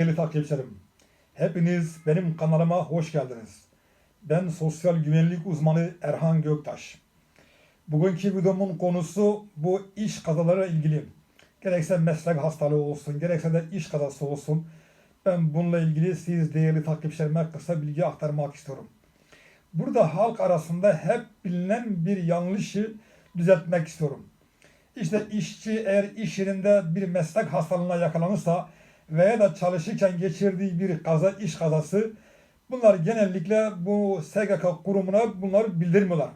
Değerli takipçilerim, hepiniz benim kanalıma hoş geldiniz. Ben sosyal güvenlik uzmanı Erhan Göktaş. Bugünkü videomun konusu bu iş kazalarıyla ilgili. Gerekse meslek hastalığı olsun, gerekse de iş kazası olsun. Ben bununla ilgili siz değerli takipçilerime kısa bilgi aktarmak istiyorum. Burada halk arasında hep bilinen bir yanlışı düzeltmek istiyorum. İşte işçi eğer iş yerinde bir meslek hastalığına yakalanırsa veya da çalışırken geçirdiği bir kaza, iş kazası bunlar genellikle bu SGK kurumuna bunları bildirmiyorlar.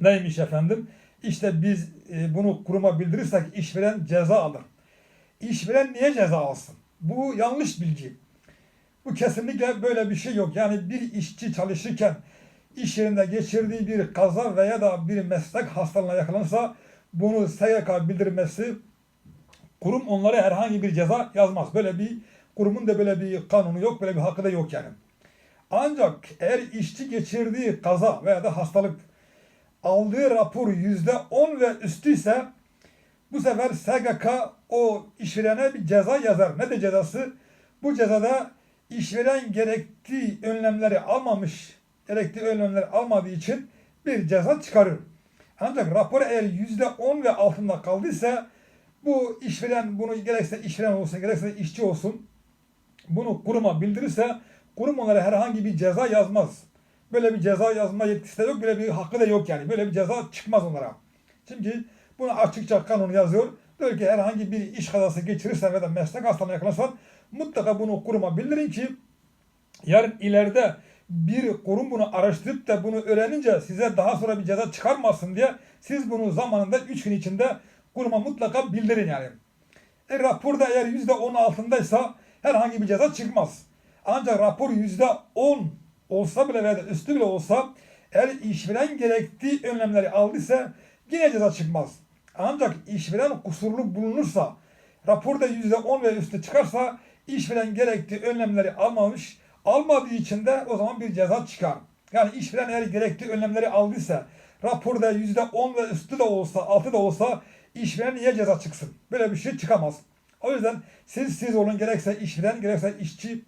Neymiş efendim? İşte biz e, bunu kuruma bildirirsek işveren ceza alır. İşveren niye ceza alsın? Bu yanlış bilgi. Bu kesinlikle böyle bir şey yok. Yani bir işçi çalışırken iş yerinde geçirdiği bir kaza veya da bir meslek hastalığına yakalanırsa bunu SGK bildirmesi kurum onlara herhangi bir ceza yazmaz. Böyle bir kurumun da böyle bir kanunu yok, böyle bir hakkı da yok yani. Ancak eğer işçi geçirdiği kaza veya da hastalık aldığı rapor yüzde on ve üstüyse bu sefer SGK o işverene bir ceza yazar. Ne de cezası? Bu cezada işveren gerektiği önlemleri almamış, gerektiği önlemleri almadığı için bir ceza çıkarır. Ancak rapor eğer yüzde on ve altında kaldıysa bu işveren bunu gerekse işveren olsun gerekse işçi olsun bunu kuruma bildirirse kurum onlara herhangi bir ceza yazmaz. Böyle bir ceza yazma yetkisi de yok, böyle bir hakkı da yok yani. Böyle bir ceza çıkmaz onlara. Çünkü bunu açıkça kanun yazıyor. Diyor ki herhangi bir iş kazası geçirirsen ve da meslek hastalığına yakalanırsan mutlaka bunu kuruma bildirin ki yarın ileride bir kurum bunu araştırıp da bunu öğrenince size daha sonra bir ceza çıkarmasın diye siz bunu zamanında 3 gün içinde kuruma mutlaka bildirin yani. E, raporda eğer %10 altındaysa herhangi bir ceza çıkmaz. Ancak rapor %10 olsa bile veya üstü bile olsa eğer işveren gerektiği önlemleri aldıysa yine ceza çıkmaz. Ancak işveren kusurlu bulunursa raporda %10 ve üstü çıkarsa işveren gerektiği önlemleri almamış almadığı için de o zaman bir ceza çıkar. Yani işveren eğer gerektiği önlemleri aldıysa raporda %10 ve üstü de olsa altı da olsa işveren niye ceza çıksın? Böyle bir şey çıkamaz. O yüzden siz siz olun gerekse işveren gerekse işçi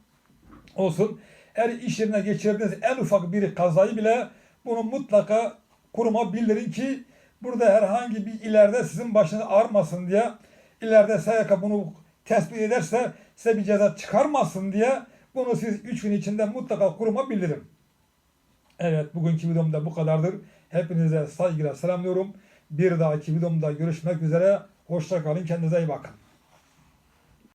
olsun. Eğer iş yerine geçirdiğiniz en ufak bir kazayı bile bunu mutlaka kuruma bildirin ki burada herhangi bir ileride sizin başınız ağrımasın diye ileride SYK bunu tespit ederse size bir ceza çıkarmasın diye bunu siz 3 gün içinde mutlaka kuruma bildirin. Evet bugünkü videom da bu kadardır. Hepinize saygıyla selamlıyorum. Bir dahaki videomda görüşmek üzere. Hoşça kalın. Kendinize iyi bakın.